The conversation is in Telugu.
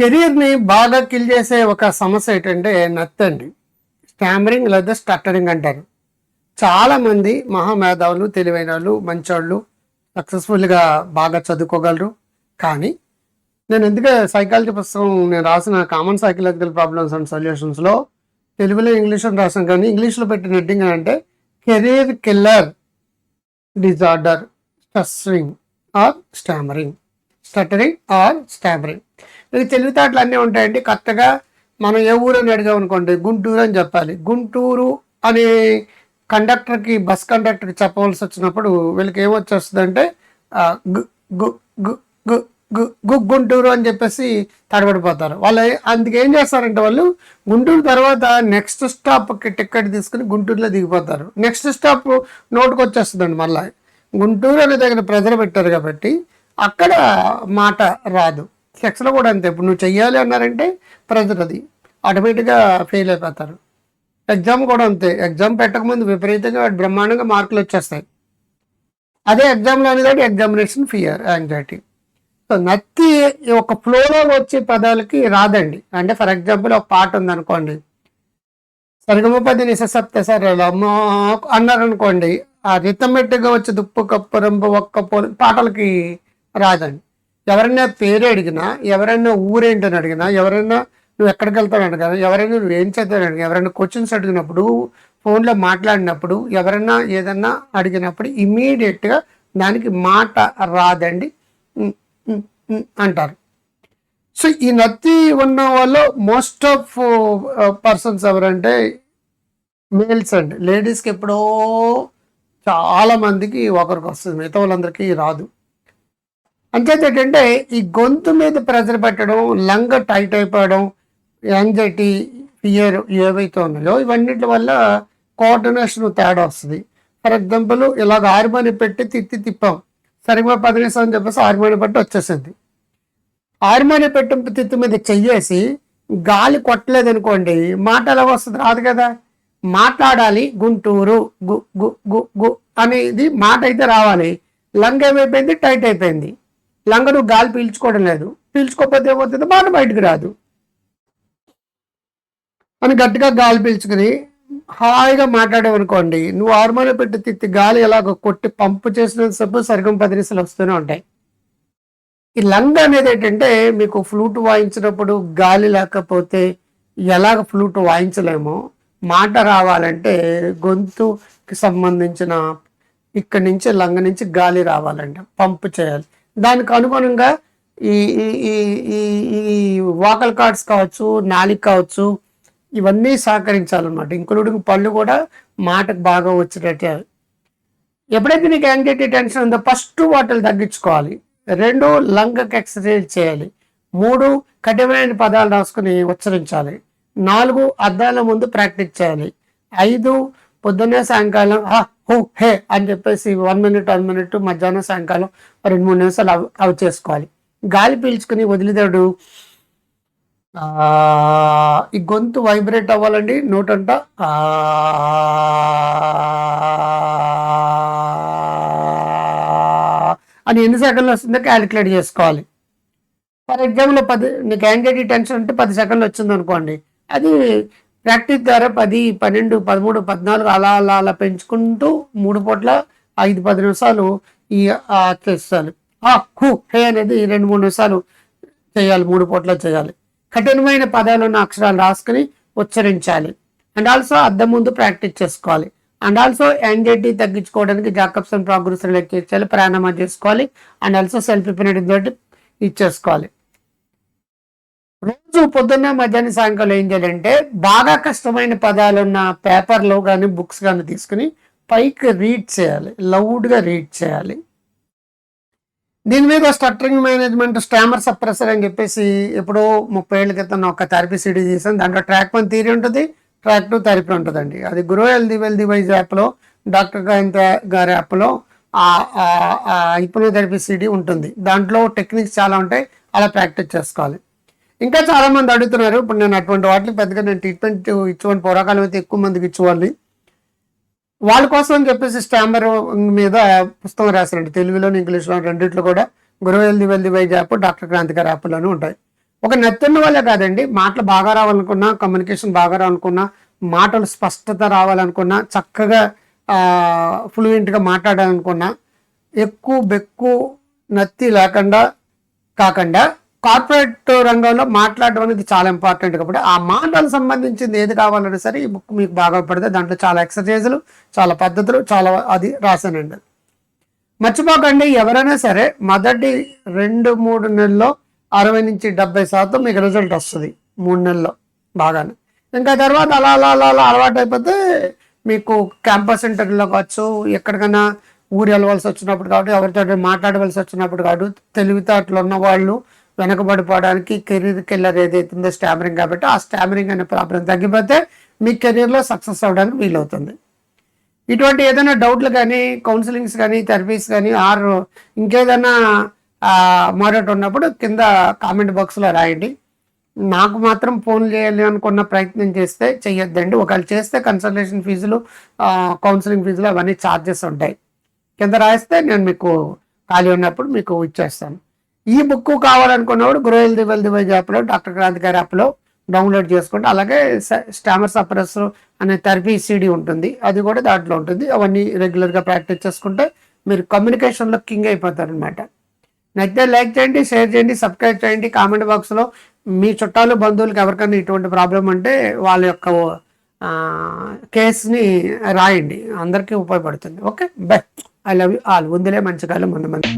కెరీర్ని బాగా కిల్ చేసే ఒక సమస్య ఏంటంటే నత్తండి స్టామరింగ్ లేదా స్టట్టరింగ్ అంటారు. చాలామంది మహామేధావులు తెలివైన వాళ్ళు మంచోళ్ళు సక్సెస్ఫుల్గా బాగా చదువుకోగలరు. కానీ నేను ఎందుకే సైకాలజీ పుస్తకం నేను రాసిన కామన్ సైకలాజికల్ ప్రాబ్లమ్స్ అండ్ సొల్యూషన్స్లో తెలుగులో ఇంగ్లీష్లో రాసాను కానీ ఇంగ్లీష్లో పెట్టిన హెడ్డింగ్ అంటే career killer disorder stressing or stammering stuttering or స్టాబరింగ్ ఇది తెలివితేటలు అన్నీ ఉంటాయండి. కరెక్ట్గా మనం ఏ ఊరు అని అడిగాం అనుకోండి గుంటూరు అని చెప్పాలి. గుంటూరు అనే కండక్టర్కి బస్ కండక్టర్కి చెప్పవలసి వచ్చినప్పుడు వీళ్ళకి ఏమొచ్చేస్తుందంటే ఆ, గు గు గుంటూరు అని చెప్పేసి తడబడిపోతారు. వాళ్ళు అందుకే ఏం చేస్తారంటే వాళ్ళు గుంటూరు తర్వాత నెక్స్ట్ స్టాప్కి టికెట్ తీసుకుని గుంటూరులో దిగిపోతారు. నెక్స్ట్ స్టాప్ నోటుకు వచ్చేస్తుందండి మళ్ళీ. గుంటూరు అనే దగ్గర ప్రజలు పెట్టారు కాబట్టి అక్కడ మాట రాదు. సెక్స్లో కూడా అంతే. ఇప్పుడు నువ్వు చెయ్యాలి అన్నారంటే ప్రెజర్ అది ఆటోమేటిక్గా ఫెయిల్ అయిపోతారు. ఎగ్జామ్ కూడా అంతే. ఎగ్జామ్ పెట్టకముందు విపరీతంగా బ్రహ్మాండంగా మార్కులు వచ్చేస్తాయి. అదే ఎగ్జామ్లో అనేది ఎగ్జామినేషన్ ఫియర్ యాంగ్జైటీ సో నత్తి ఒక ఫ్లోలో వచ్చే పదాలకి రాదండి. అంటే ఫర్ ఎగ్జాంపుల్ ఒక పాట ఉందనుకోండి. సరిగమపది పది నిససప్త సరే అన్నారు అనుకోండి ఆ రిథమెటిక్గా వచ్చే దుప్పు కప్పు రంపు ఒక్క పాటలకి రాదండి. ఎవరైనా పేరు అడిగినా ఎవరైనా ఊరేంటని అడిగినా ఎవరైనా నువ్వు ఎక్కడికి వెళ్తావు అడిగినా ఎవరైనా నువ్వు ఏం చదివాను అడిగా ఎవరైనా క్వశ్చన్స్ అడిగినప్పుడు ఫోన్లో మాట్లాడినప్పుడు ఎవరైనా ఏదన్నా అడిగినప్పుడు ఇమీడియట్గా దానికి మాట రాదండి. అంటారు. సో ఈ నత్తి ఉన్న వాళ్ళు మోస్ట్ ఆఫ్ పర్సన్స్ ఎవరంటే మేల్స్ అండి. లేడీస్కి ఎప్పుడో చాలా మందికి ఒకరికి వస్తుంది. మిగతా వాళ్ళందరికీ రాదు. అంచేత ఏంటంటే ఈ గొంతు మీద ప్రెజర్ పెట్టడం లంగ్ టైట్ అయిపోవడం యాంగ్జైటీ ఫియర్ ఏవైతే ఉన్నాయో ఇవన్నిటి వల్ల కోఆర్డినేషన్ తేడా వస్తుంది. ఫర్ ఎగ్జాంపుల్ ఇలాగ ఆరుమని పెట్టి తిత్తి తిప్పాం. సరిగ్గా పది నిమిషాలు అని చెప్పేసి ఆరుమని పెట్టి వచ్చేసింది. ఆరుమని పెట్టి తిత్తి మీద చెయ్యేసి గాలి కొట్టలేదు అనుకోండి మాట ఎలా వస్తుంది? రాదు కదా. మాట్లాడాలి గుంటూరు గు గు గు గు అనేది మాట అయితే రావాలి. లంగ్ ఏమైపోయింది? టైట్ అయిపోయింది. లంగరు గాలి పీల్చుకోవడం లేదు. పీల్చుకోకపోతే ఏమవుతుంది? మాట బయటకు రాదు. అని గట్టిగా గాలి పీల్చుకుని హాయిగా మాట్లాడేవనుకోండి నువ్వు హార్మోన్ పెట్టి తిత్తి గాలి ఎలాగ కొట్టి పంపు చేసినంతసేపు సరిగం పది నిమిషాలు వస్తూనే ఉంటాయి. ఈ లంగ్ అనేది ఏంటంటే మీకు ఫ్లూట్ వాయించినప్పుడు గాలి లేకపోతే ఎలాగ ఫ్లూట్ వాయించలేమో మాట రావాలంటే గొంతుకి సంబంధించిన ఇక్కడి నుంచి లంగ నుంచి గాలి రావాలంటే పంపు చేయాలి. దానికి అనుగుణంగా ఈ ఈ- ఈ ఈ వాకల్ కార్డ్స్ కావచ్చు నాలిక కావచ్చు ఇవన్నీ సహకరించాలన్నమాట. ఇంక్లూడింగ్ పళ్ళు కూడా మాటకు బాగా వచ్చేటట్టు. ఎప్పుడైతే నీకు యాంగ్జైటీ టెన్షన్ ఉందో ఫస్ట్ వాటిని తగ్గించుకోవాలి. రెండు లంగ్కి ఎక్సర్సైజ్ చేయాలి. మూడు కఠినమైన పదాలు రాసుకుని ఉచ్చరించాలి. నాలుగు అద్దాల ముందు ప్రాక్టీస్ చేయాలి. ఐదు పొద్దున్నే సాయంకాలం హో హే అని చెప్పేసి వన్ మినిట్ వన్ మినిట్ మధ్యాహ్నం సాయంకాలం రెండు మూడు నిమిషాలు అవి అవి చేసుకోవాలి. గాలి పీల్చుకుని వదిలిదాడు ఈ గొంతు వైబ్రేట్ అవ్వాలండి నోటంట అని ఎన్ని సెకండ్లు వస్తుందో క్యాలిక్యులేట్ చేసుకోవాలి. ఫర్ ఎగ్జాంపుల్ పది నీకు యాంగ్జైటీ టెన్షన్ ఉంటే పది సెకండ్లు వచ్చింది అనుకోండి అది ప్రాక్టీస్ ద్వారా పది పన్నెండు పదమూడు పద్నాలుగు అలా అలా అలా పెంచుకుంటూ మూడు పూట్ల ఐదు పది నిమిషాలు ఈ చేస్తాను ఆ హు హే అనేది రెండు మూడు నిమిషాలు చేయాలి మూడు పూట్ల చేయాలి. కఠినమైన పదాలు ఉన్న అక్షరాలు రాసుకుని ఉచ్చరించాలి. అండ్ ఆల్సో అద్దం ముందు ప్రాక్టీస్ చేసుకోవాలి. అండ్ ఆల్సో యాంగ్జైటీ తగ్గించుకోవడానికి జాకబ్సన్ ప్రోగ్రెస్ రిలేట్ చేయాలి ప్రాణామా చేసుకోవాలి. అండ్ ఆల్సో సెల్ఫ్ హిప్నటిక్ తోటి ఇచ్చేసుకోవాలి రోజు పొద్దున్న మధ్యాహ్నం సాయంకాలం ఏం చేయాలంటే బాగా కష్టమైన పదాలున్న పేపర్లో కానీ బుక్స్ కానీ తీసుకుని పైకి రీడ్ చేయాలి. లౌడ్గా రీడ్ చేయాలి. దీని మీద స్టట్టరింగ్ మేనేజ్మెంట్ స్టామర్ సప్రెసర్ అని చెప్పేసి ఎప్పుడో ముప్పై ఏళ్ళ క్రితం ఒక థెరపీ సిడీ చేశాను దాంట్లో ట్రాక్ వన్ థీరీ ఉంటుంది ట్రాక్ టూ థెరపీ ఉంటుందండి. అది గురో హెల్దీ వెల్దీ వైజ్ యాప్లో డాక్టర్ గాయంత గారి యాప్లో ఆ థెరపీ సిడీ ఉంటుంది. దాంట్లో టెక్నిక్స్ చాలా ఉంటాయి అలా ప్రాక్టీస్ చేసుకోవాలి. ఇంకా చాలా మంది అడుగుతున్నారు. ఇప్పుడు నేను అటువంటి వాటికి పెద్దగా నేను ట్రీట్మెంట్ ఇచ్చేవాడిని పోరాకాలం అయితే ఎక్కువ మందికి ఇచ్చేవాళ్ళని వాళ్ళ కోసం అని చెప్పేసి స్టాంబర్ మీద పుస్తకం రాశారండి. తెలుగులోని ఇంగ్లీష్లో రెండిట్లో కూడా గురువు wealthy wealthy wise app doctor Kranti గారి యాప్లోనూ ఉంటాయి. ఒక నెత్తున్న వాళ్ళే కాదండి. మాటలు బాగా రావాలనుకున్నా కమ్యూనికేషన్ బాగా రావాలనుకున్నా మాటలు స్పష్టత రావాలనుకున్నా చక్కగా ఫ్లూయెంట్గా మాట్లాడాలనుకున్నా ఎక్కువ బెక్కు నత్తి లేకుండా కాకుండా కార్పొరేట్ రంగంలో మాట్లాడడం అనేది చాలా ఇంపార్టెంట్ కాబట్టి ఆ మాటలకు సంబంధించింది ఏది కావాలన్నా సరే ఈ బుక్ మీకు బాగా పడితే దాంట్లో చాలా ఎక్సర్సైజులు చాలా పద్ధతులు చాలా అది రాశానండి. మర్చిపోకండి ఎవరైనా సరే మొదటి రెండు మూడు నెలల్లో అరవై నుంచి డెబ్బై శాతం మీకు రిజల్ట్ వస్తుంది. మూడు నెలల్లో బాగానే. ఇంకా తర్వాత అలా అలా అలా అలా అలవాటు అయిపోతే మీకు క్యాంపస్ ఇంటర్వ్యూలో కావచ్చు ఎక్కడికైనా ఊరు వెళ్ళవలసి వచ్చినప్పుడు కాబట్టి ఎవరితో మాట్లాడవలసి వచ్చినప్పుడు కాబట్టి తెలివితేటలు ఉన్న వాళ్ళు వెనకబడిపోవడానికి కెరీర్ కిల్లర్ ఏదైతే ఉందో స్టామరింగ్ కాబట్టి ఆ స్టామరింగ్ అనే ప్రాబ్లం తగ్గిపోతే మీ కెరీర్లో సక్సెస్ అవ్వడానికి వీలవుతుంది. ఇటువంటి ఏదైనా డౌట్లు కానీ కౌన్సిలింగ్స్ కానీ థెరపీస్ కానీ ఆర్ ఇంకేదైనా మరొకటి ఉన్నప్పుడు కింద కామెంట్ బాక్స్లో రాయండి. నాకు మాత్రం ఫోన్ చేయాలి అనుకున్న ప్రయత్నం చేస్తే చెయ్యొద్దండి. ఒకవేళ చేస్తే కన్సల్టేషన్ ఫీజులు కౌన్సిలింగ్ ఫీజులు అవన్నీ ఛార్జెస్ ఉంటాయి. కింద రాస్తే నేను మీకు ఖాళీ ఉన్నప్పుడు మీకు ఇచ్చేస్తాను. ఈ బుక్ కావాలనుకున్నప్పుడు గ్రోయల్ దివల్ దివైజ్ యాప్లో డాక్టర్ క్రాంతి గారి యాప్లో డౌన్లోడ్ చేసుకుంటే అలాగే స్టామర్ సప్రెస్ అనే థెరపీ సీడీ ఉంటుంది. అది కూడా దాంట్లో ఉంటుంది. అవన్నీ రెగ్యులర్గా ప్రాక్టీస్ చేసుకుంటే మీరు కమ్యూనికేషన్లో కింగ్ అయిపోతారు అనమాట నచ్చితే లైక్ చేయండి షేర్ చేయండి సబ్స్క్రైబ్ చేయండి. కామెంట్ బాక్స్లో మీ చుట్టాలు బంధువులకు ఎవరికైనా ఇటువంటి ప్రాబ్లం అంటే వాళ్ళ యొక్క కేసుని రాయండి. అందరికీ ఉపయోగపడుతుంది. Okay? Bye. I love you all. ఉందిలే మంచి కాలం ముందు మంది